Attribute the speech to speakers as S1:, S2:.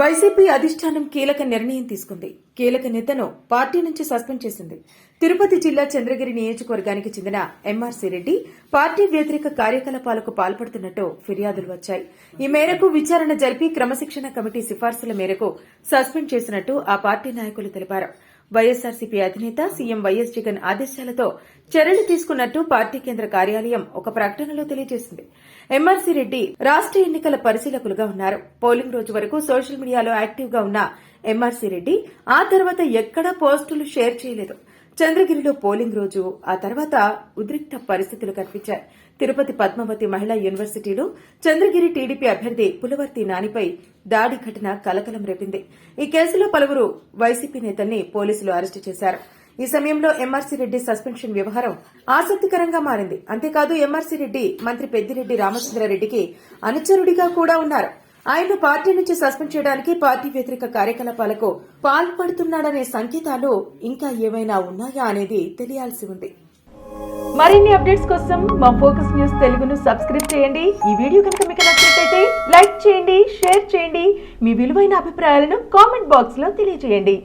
S1: YCP అధిష్టానం కీలక నిర్ణయం తీసుకుంది. కీలక నేతను పార్టీ నుంచి సస్పెండ్ చేసింది. తిరుపతి జిల్లా చంద్రగిరి నియోజకవర్గానికి చెందిన ఎంఆర్సీ రెడ్డి పార్టీ వ్యతిరేక కార్యకలాపాలకు పాల్పడుతున్నట్టు ఫిర్యాదులు వచ్చాయి. ఈ మేరకు విచారణ జరిపి క్రమశిక్షణ కమిటీ సిఫార్సుల మేరకు సస్పెండ్ చేసినట్టు ఆ పార్టీ నాయకులు తెలిపారు. వైఎస్సార్సీపీ అధినేత సీఎం వైఎస్ జగన్ ఆదేశాలతో చర్యలు తీసుకున్నట్టు పార్టీ కేంద్ర కార్యాలయం ఒక ప్రకటనలో తెలియజేసింది. ఎంఆర్సీ రెడ్డి రాష్ట ఎన్నికల పరిశీలకులుగా ఉన్నారు. పోలింగ్ రోజు వరకు సోషల్ మీడియాలో యాక్టివ్గా ఉన్న ఎంఆర్సీ రెడ్డి ఆ తర్వాత ఎక్కడా పోస్టులు షేర్ చేయలేదు. చంద్రగిరిలో పోలింగ్ రోజు ఆ తర్వాత ఉద్రిక్త పరిస్థితులు కనిపించాయి. తిరుపతి పద్మావతి మహిళా యూనివర్సిటీలో చంద్రగిరి టీడీపీ అభ్యర్థి పులవర్తి నానిపై దాడి ఘటన కలకలం రేపింది. ఈ కేసులో పలువురు వైసీపీ నేతల్ని పోలీసులు అరెస్టు చేశారు. ఈ సమయంలో ఎంఆర్సీ రెడ్డి సస్పెన్షన్ వ్యవహారం ఆసక్తికరంగా మారింది. అంతేకాదు ఎంఆర్సీ రెడ్డి మంత్రి పెద్దిరెడ్డి రామచంద్రారెడ్డికి అనుచరుడిగా కూడా ఉన్నారు. ఆయన పార్టీ నుంచి సస్పెండ్ చేయడానికి పార్టీ వ్యతిరేక కార్యకలాపాలకు పాల్పడుతున్నాడనే సంకేతాలు ఇంకా ఏమైనా ఉన్నాయా అనేది తెలియాల్సి ఉంది. మరిన్ని అప్డేట్స్ కోసం మా ఫోకస్ న్యూస్ తెలుగును సబ్స్క్రైబ్ చేయండి. ఈ వీడియో కనుక మీకు నచ్చినట్లయితే లైక్ చేయండి షేర్ చేయండి. మీ విలువైన అభిప్రాయాలను కామెంట్ బాక్స్లో తెలియజేయండి.